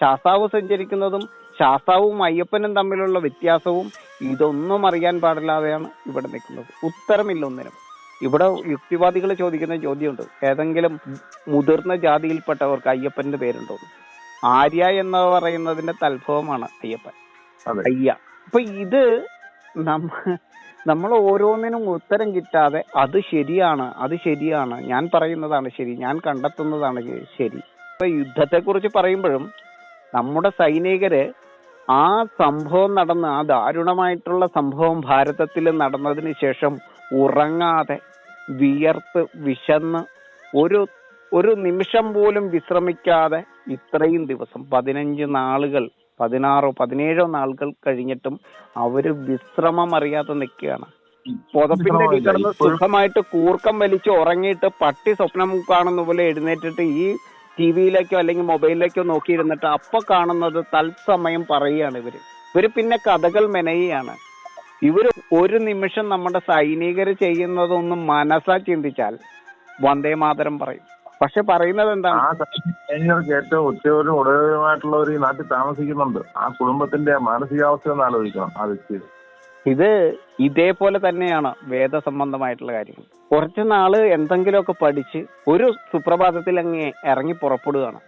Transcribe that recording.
ശാസ്താവ് സഞ്ചരിക്കുന്നതും ശാസ്താവും അയ്യപ്പനും തമ്മിലുള്ള വ്യത്യാസവും ഇതൊന്നും അറിയാൻ പാടില്ലാതെയാണ് ഇവിടെ നിൽക്കുന്നത്. ഉത്തരമില്ല ഒന്നിനും. ഇവിടെ യുക്തിവാദികൾ ചോദിക്കുന്ന ചോദ്യമുണ്ട്. ഏതെങ്കിലും മുതിർന്ന ജാതിയിൽപ്പെട്ടവർക്ക് അയ്യപ്പന്റെ പേരുണ്ടോ? ആര്യ എന്ന് പറയുന്നതിന്റെ തൽഭവമാണ് അയ്യപ്പൻ. അയ്യ. അപ്പൊ ഇത് നമ്മ നമ്മൾ ഓരോന്നിനും ഉത്തരം കിട്ടാതെ അത് ശരിയാണ് അത് ശരിയാണ് ഞാൻ പറയുന്നതാണ് ശരി ഞാൻ കണ്ടെത്തുന്നതാണ് ശരി. ഇപ്പൊ യുദ്ധത്തെ കുറിച്ച് പറയുമ്പോഴും നമ്മുടെ സൈനികര് ആ സംഭവം നടന്ന ആ ദാരുണമായിട്ടുള്ള സംഭവം ഭാരതത്തിൽ നടന്നതിന് ശേഷം ഉറങ്ങാതെ വിയർത്ത് വിശന്ന് ഒരു ഒരു നിമിഷം പോലും വിശ്രമിക്കാതെ ഇത്രയും ദിവസം പതിനഞ്ച് നാളുകൾ പതിനാറോ പതിനേഴോ നാളുകൾ കഴിഞ്ഞിട്ടും അവർ വിശ്രമം അറിയാതെ നിൽക്കുകയാണ്. പുതപ്പിന്റെ കിടന്ന് സുഖമായിട്ട് കൂർക്കം വലിച്ച് ഉറങ്ങിയിട്ട് പട്ടി സ്വപ്നം കാണുന്ന പോലെ എഴുന്നേറ്റിട്ട് ഈ ടി വിയിലേക്കോ അല്ലെങ്കിൽ മൊബൈലിലേക്കോ നോക്കിയിരുന്നിട്ട് അപ്പൊ കാണുന്നത് തത്സമയം പറയുകയാണ് ഇവർ. ഇവർ പിന്നെ കഥകൾ മെനയുകയാണ്. ഇവർ ഒരു നിമിഷം നമ്മുടെ സൈനികർ ചെയ്യുന്നതൊന്നും മനസ്സാ ചിന്തിച്ചാൽ വന്ദേ മാതരം പറയും. പക്ഷെ പറയുന്നത് എന്താണ്? ഏറ്റവും ഉച്ചയോടും ഉടയവരുമായിട്ടുള്ളവർ ഈ നാട്ടിൽ താമസിക്കുന്നുണ്ട്. ആ കുടുംബത്തിന്റെ മാനസികാവസ്ഥ ഒന്ന് ആലോചിക്കണം. വ്യക്തി ഇത് ഇതേപോലെ തന്നെയാണ് വേദസംബന്ധമായിട്ടുള്ള കാര്യങ്ങൾ. കുറച്ച് നാൾ എന്തെങ്കിലുമൊക്കെ പഠിച്ച് ഒരു സുപ്രഭാതത്തിൽ അങ്ങ് ഇറങ്ങി പുറപ്പെടുകയാണ്.